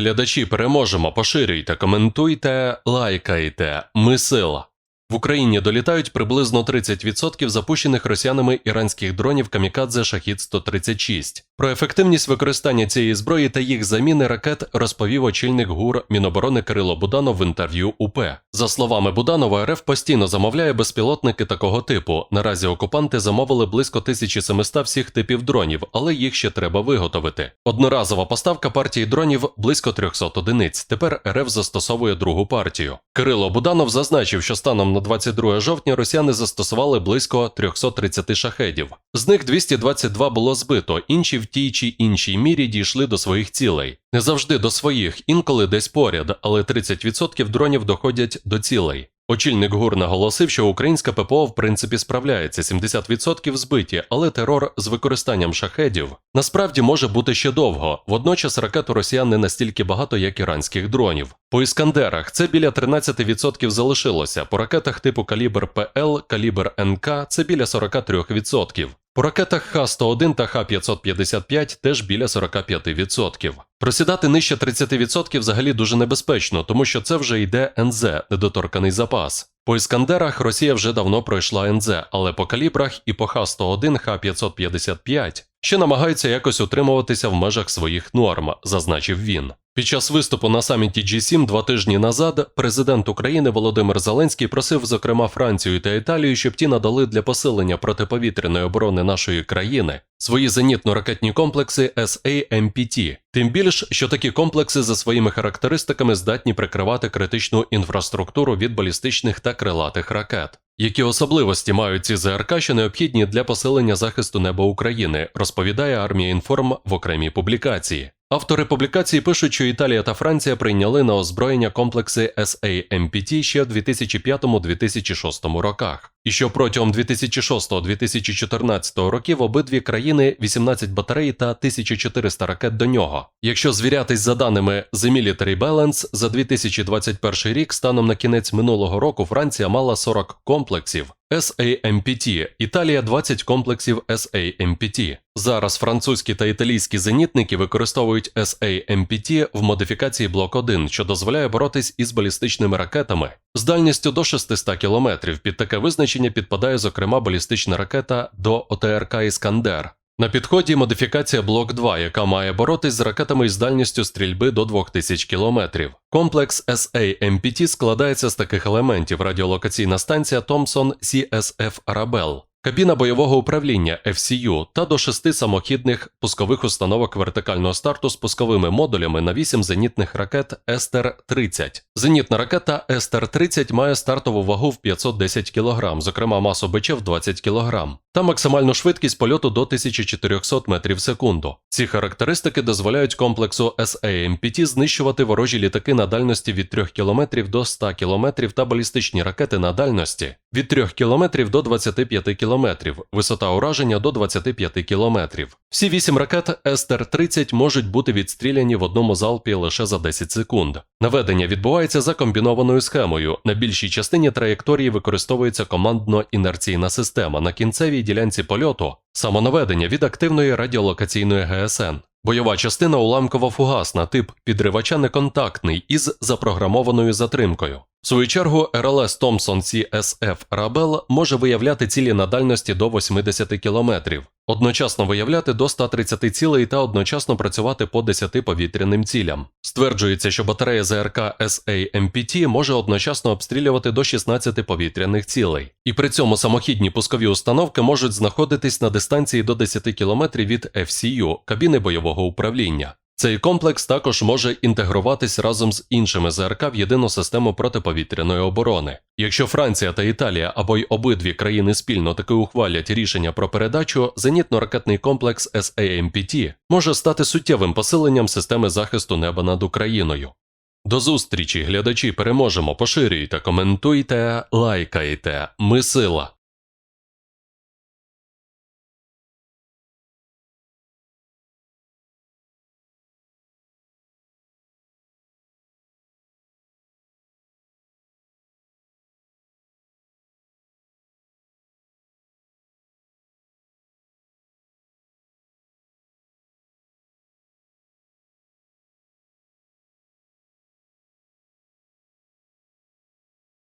глядачі, переможемо, поширюйте, коментуйте, лайкайте. Ми сила. В Україні долітають приблизно 30% запущених росіянами іранських дронів Камікадзе Шахід 136 Про ефективність використання цієї зброї та їх заміни ракет розповів очільник ГУР Міноборони Кирило Буданов в інтерв'ю УП. За словами Буданова, РФ постійно замовляє безпілотники такого типу. Наразі окупанти замовили близько 1700 всіх типів дронів, але їх ще треба виготовити. Одноразова поставка партії дронів близько 300 одиниць. Тепер РФ застосовує другу партію. Кирило Буданов зазначив, що станом на 22 жовтня росіяни застосували близько 330 шахедів. З них 222 було збито, інші тій чи іншій мірі дійшли до своїх цілей. Не завжди до своїх, інколи десь поряд, але 30% дронів доходять до цілей. Очільник ГУР наголосив, що українська ППО в принципі справляється 70% збиті, але терор з використанням шахедів насправді може бути ще довго. Водночас ракет у росіян не настільки багато, як іранських дронів. По іскандерах це біля 13% залишилося. По ракетах типу калібр ПЛ, калібр НК це біля 43%. По ракетах Х-101 та Х-555 теж біля 45%. Просідати нижче 30% взагалі дуже небезпечно, тому що це вже йде НЗ, недоторканий запас. По іскандерах Росія вже давно пройшла НЗ, але по калібрах і по Х-101, Х-555 ще намагаються якось утримуватися в межах своїх норм, зазначив він. Під час виступу на саміті G7 два тижні назад президент України Володимир Зеленський просив, зокрема, Францію та Італію, щоб ті надали для посилення протиповітряної оборони нашої країни свої зенітно-ракетні комплекси SAMPT. Тим більш, що такі комплекси за своїми характеристиками здатні прикривати критичну інфраструктуру від балістичних та крилатих ракет. Які особливості мають ці ЗРК, що необхідні для посилення захисту неба України, розповідає армія інформ в окремій публікації. Автори публікації пишуть, що Італія та Франція прийняли на озброєння комплекси SAMPT ще в 2005-2006 роках, і що протягом 2006-2014 років обидві країни 18 батарей та 1400 ракет до нього. Якщо звірятись за даними The Military Balance, за 2021 рік станом на кінець минулого року Франція мала 40 комплексів, SAMPT, Італія 20 комплексів SAMPT. Зараз французькі та італійські зенітники використовують SAMPT в модифікації Блок 1, що дозволяє боротись із балістичними ракетами з дальністю до 600 км. Під таке визначення підпадає, зокрема, балістична ракета до ОТРК Іскандер. На підході модифікація Блок 2, яка має боротись з ракетами із дальністю стрільби до 2000 км. Комплекс SAMPT складається з таких елементів: радіолокаційна станція Thomson CSF Arabelle, кабіна бойового управління FCU та до шести самохідних пускових установок вертикального старту з пусковими модулями на 8 зенітних ракет Естер-30. Зенітна ракета Естер-30 має стартову вагу в 510 кг, зокрема масу БЧ в 20 кг, та максимальну швидкість польоту до 1400 метрів в секунду. Ці характеристики дозволяють комплексу SAMPT знищувати ворожі літаки на дальності від 3 км до 100 км та балістичні ракети на дальності від 3 км до 25 км, висота ураження до 25 км. Всі 8 ракет Естер-30 можуть бути відстріляні в одному залпі лише за 10 секунд. Наведення відбувається за комбінованою схемою. На більшій частині траєкторії використовується командно-інерційна система. На кінцевій ділянці польоту самонаведення від активної радіолокаційної ГСН. Бойова частина уламково-фугасна, тип підривача неконтактний із запрограмованою затримкою. В свою чергу, РЛС Thomson CSF Rabel може виявляти цілі на дальності до 80 км, одночасно виявляти до 130 цілей та одночасно працювати по 10 повітряним цілям. Стверджується, що батарея ЗРК SAMPT може одночасно обстрілювати до 16 повітряних цілей, і при цьому самохідні пускові установки можуть знаходитись на дистанції до 10 км від FCU кабіни бойового управління. Цей комплекс також може інтегруватись разом з іншими ЗРК в єдину систему протиповітряної оборони. Якщо Франція та Італія або й обидві країни спільно таки ухвалять рішення про передачу, зенітно-ракетний комплекс SAMPT може стати суттєвим посиленням системи захисту неба над Україною. До зустрічі, глядачі, переможемо, поширюйте, коментуйте, лайкайте. Ми сила.